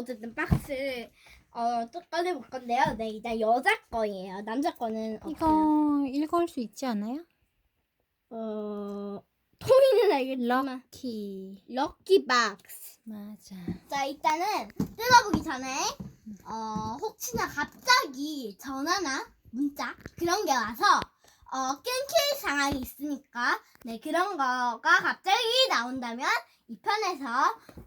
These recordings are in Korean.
어쨌든 박스 어, 또 꺼내볼 건데요. 네, 일단 여자 거예요. 남자 거는 없어요. 이거 읽을 수 있지 않아요? 어, 토이는 알겠지만 럭키. 럭키 박스. 맞아. 자, 일단은 뜯어보기 전에 어, 혹시나 갑자기 전화나 문자 그런 게 와서 어, 끊길 상황이 있으니까 네, 그런 거가 갑자기 나온다면 이 편에서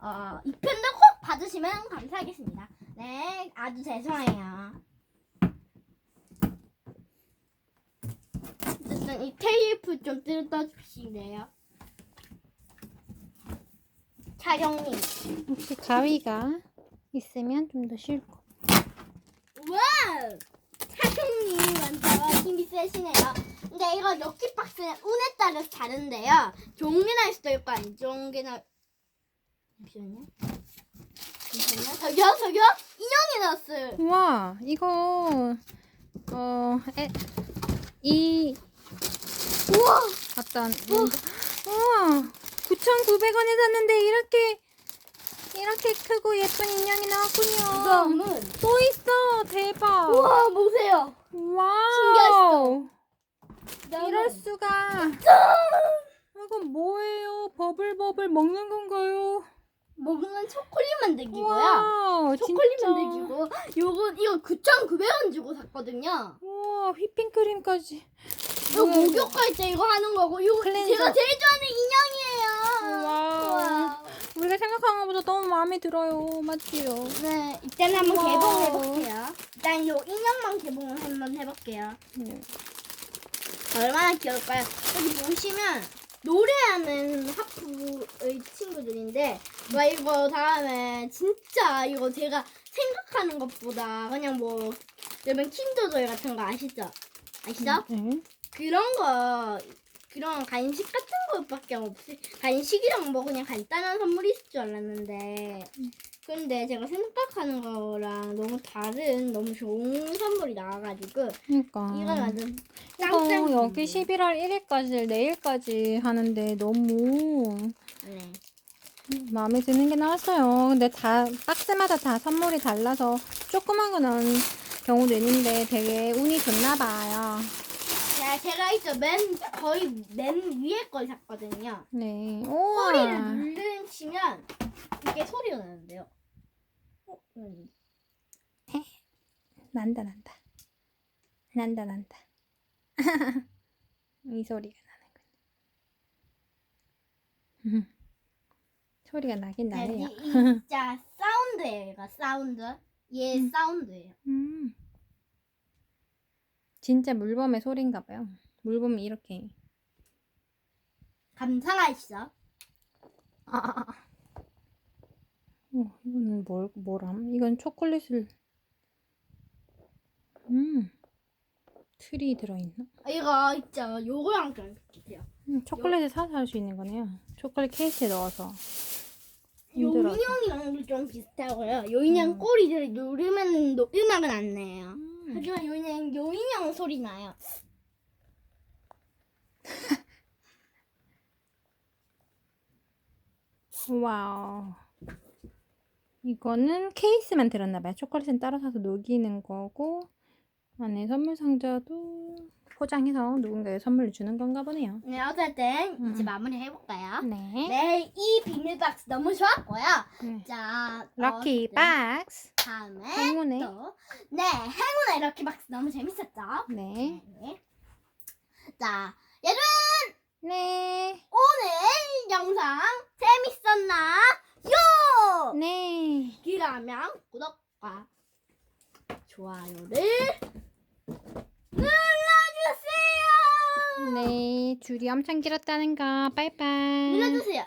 어, 이 편도 꼭 봐주시면 감사하겠습니다. 네, 아주 죄송해요. 어쨌든 이 테이프 좀 뜯어 주시래요. 촬영님. 혹시 가위가 있으면 좀더 거. 와우! 사장님 완전 힘이 세시네요. 근데 이거 럭키 박스는 운에 따라서 다른데요. 좋은 게 나을 수도 있고 안 좋은 게 나. 잠시만요. 잠시만요. 저기요, 저기요. 인형이 나왔어요. 우와, 이거 어, 에, 이 우와! 어떤 우와, 9,900원에 샀는데 이렇게 이렇게 크고 예쁜 인형이 나왔군요. 다음은 또 있어, 대박. 우와 보세요. 와우. 그다음은 이럴 수가. 이건 뭐예요? 버블버블 먹는 건가요? 먹는 초콜릿 만들기고요. 와우, 초콜릿 진짜. 만들기고 요거 이거 9,900원 주고 샀거든요. 우와, 휘핑크림까지. 이거 뭐야, 이거? 목욕할 때 이거 하는 거고 이거 클렌저. 제가 제일 좋아하는 인형이에요. 와우. 우와. 우리가 생각한 것보다 너무 마음에 들어요. 맞지요? 네, 일단 한번 와우. 개봉해 볼게요. 일단 요 인형만 개봉을 한번 해볼게요. 네. 얼마나 귀여울까요? 여기 보시면 노래하는 와 이거 다음에 진짜 이거 제가 생각하는 것보다 그냥 뭐 여러분 킨더조이 같은 거 아시죠? 아시죠? 네. 그런 거 그런 간식 같은 것밖에 없이 간식이랑 뭐 그냥 간단한 선물이 있을 줄 알았는데 근데 제가 생각하는 거랑 너무 다른 너무 좋은 선물이 나와가지고 그러니까. 이건 완전 이거 짱짱 여기 11월 1일까지 내일까지 하는데 너무 네. 마음에 드는 게 나왔어요. 근데 다 박스마다 다 선물이 달라서 조그만 거 나온 경우도 있는데 되게 운이 좋나 봐요. 자, 제가 있죠 맨 거의 맨 위에 걸 샀거든요 네. 소리를 우와. 누르시면 이게 소리가 나는데요 어? 음. 난다 난다. 난다 난다. 이 소리가 나는군. 소리가 나긴 네, 나네요. 진짜 사운드예요 이거 사운드 얘 음. 사운드예요 음. 진짜 물범의 소리인가 봐요. 물범이 이렇게. 감상하시죠 아, 아, 아. 어, 이거는 뭘, 뭐람? 이건 초콜릿을. 음. 틀이 들어있나? 이거 있죠. 요거랑 좀 비슷해요. 음, 초콜릿을 사서 할 수 있는 거네요. 초콜릿 케이스에 넣어서. 요 힘들어서. 인형이랑 좀 비슷하고요. 요 인형 음. 꼬리를 누르면 노- 음악은 안 나요. 음. 하지만 요 인형, 요 인형 소리 나요. 와우. 이거는 케이스만 들었나봐요. 초콜릿은 따로 사서 녹이는 거고, 안에 선물 상자도 포장해서 누군가에 선물을 주는 건가 보네요. 네, 어쨌든 음. 이제 마무리 해볼까요? 네. 네, 이 비밀 박스 너무 좋았고요. 네. 자, 럭키 어쨌든 박스. 다음에 행운의. 또, 네, 행운의 럭키 박스 너무 재밌었죠? 네. 네. 자, 여러분 네. 오늘 영상 재밌었나요? 네. 그러면 구독과 좋아요를 눌러주세요. 네. 줄이 엄청 길었다는 거. 빠이빠이. 눌러주세요.